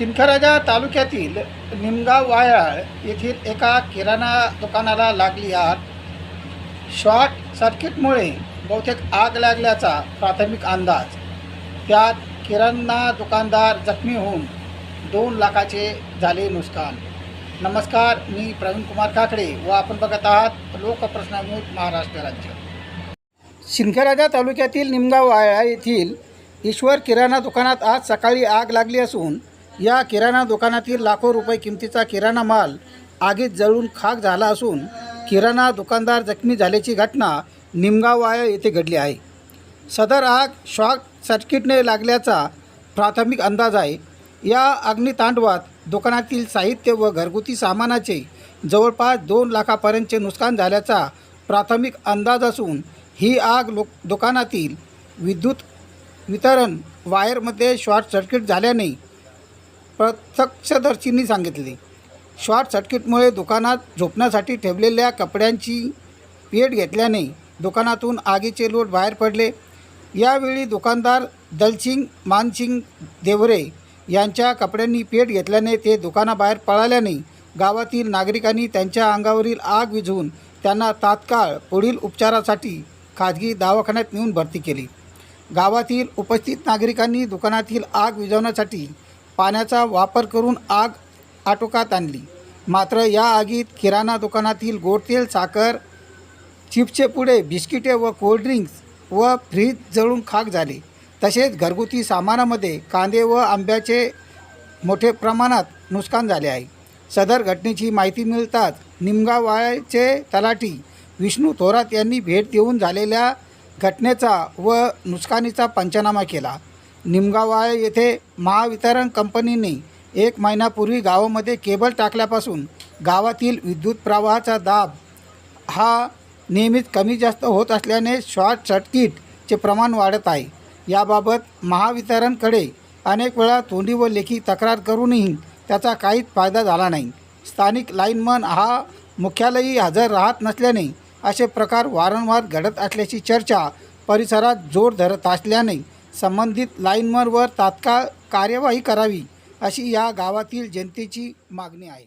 शिंदखेराजा तालुक्यातील निमगाव वायाळ येथील एका किराणा दुकानाला लागली आग. शॉर्ट सर्किटमुळे बहुतेक आग लागल्याचा प्राथमिक अंदाज. त्यात किराणा दुकानदार जखमी होऊन दोन लाखाचे झाले नुकसान. नमस्कार मी प्रवीण कुमार काकडे व आपण बघत आहात लोकप्रश्न न्यूज महाराष्ट्र राज्य. शिंदखेराजा तालुक्यातील निमगाव वायाळ येथील ईश्वर किराणा दुकानात आज सकाळी आग लागली असून या किराणा दुकानातील लाखो रुपये किमतीचा किराणा माल आगीत जळून खाक झाला असून किराणा दुकानदार जखमी झाल्याची घटना निमगाववाया येथे घडली आहे. सदर आग शॉर्ट सर्किटने लागल्याचा प्राथमिक अंदाज आहे. या अग्नितांडवात दुकानातील साहित्य व घरगुती सामानाचे जवळपास दोन लाखापर्यंतचे नुकसान झाल्याचा प्राथमिक अंदाज असून ही आग लो दुकानातील विद्युत वितरण वायरमध्ये शॉर्ट सर्किट झाल्याने प्रत्यक्षदर्शींनी सांगितले. शॉर्ट सर्किटमुळे दुकानात झोपण्यासाठी ठेवलेल्या कपड्यांची पेट घेतल्याने दुकानातून आगीचे लोट बाहेर पडले. यावेळी दुकानदार दलसिंग मानसिंग देवरे यांच्या कपड्यांनी पेट घेतल्याने ते दुकानाबाहेर पळाल्याने गावातील नागरिकांनी त्यांच्या अंगावरील आग विझवून त्यांना तात्काळ पुढील उपचारासाठी खाजगी दवाखान्यात नेऊन भरती केली. गावातील उपस्थित नागरिकांनी दुकानातील आग विझवण्यासाठी पाण्याचा वापर करून आग आटोकात आणली. मात्र या आगीत किराणा दुकानातील गोडतेल साखर चिप्सचे पुडे बिस्किटे व कोल्ड्रिंक्स व फ्रीज जळून खाक झाले. तसेच घरगुती सामानामध्ये कांदे व आंब्याचे मोठे प्रमाणात नुकसान झाले आहे. सदर घटनेची माहिती मिळताच निमगाव तलाठी विष्णू थोरात यांनी भेट देऊन झालेल्या घटनेचा व नुकसानीचा पंचनामा केला. निमगावाळ येथे महावितरण कंपनीने एक महिन्यापूर्वी गावामध्ये केबल टाकल्यापासून गावातील विद्युत प्रवाहाचा दाब हा नेहमीच कमी जास्त होत असल्याने शॉर्ट सर्किटचे प्रमाण वाढत आहे. याबाबत महावितरणकडे अनेक वेळा तोंडी व लेखी तक्रार करूनही त्याचा काहीच फायदा झाला नाही. स्थानिक लाईनमन हा मुख्यालयी हजर राहत नसल्याने असे प्रकार वारंवार घडत असल्याची चर्चा परिसरात जोर धरत असल्याने संबंधित लाईनमरवर तात्काळ कार्यवाही करावी अशी या गावातील जनतेची मागणी आहे.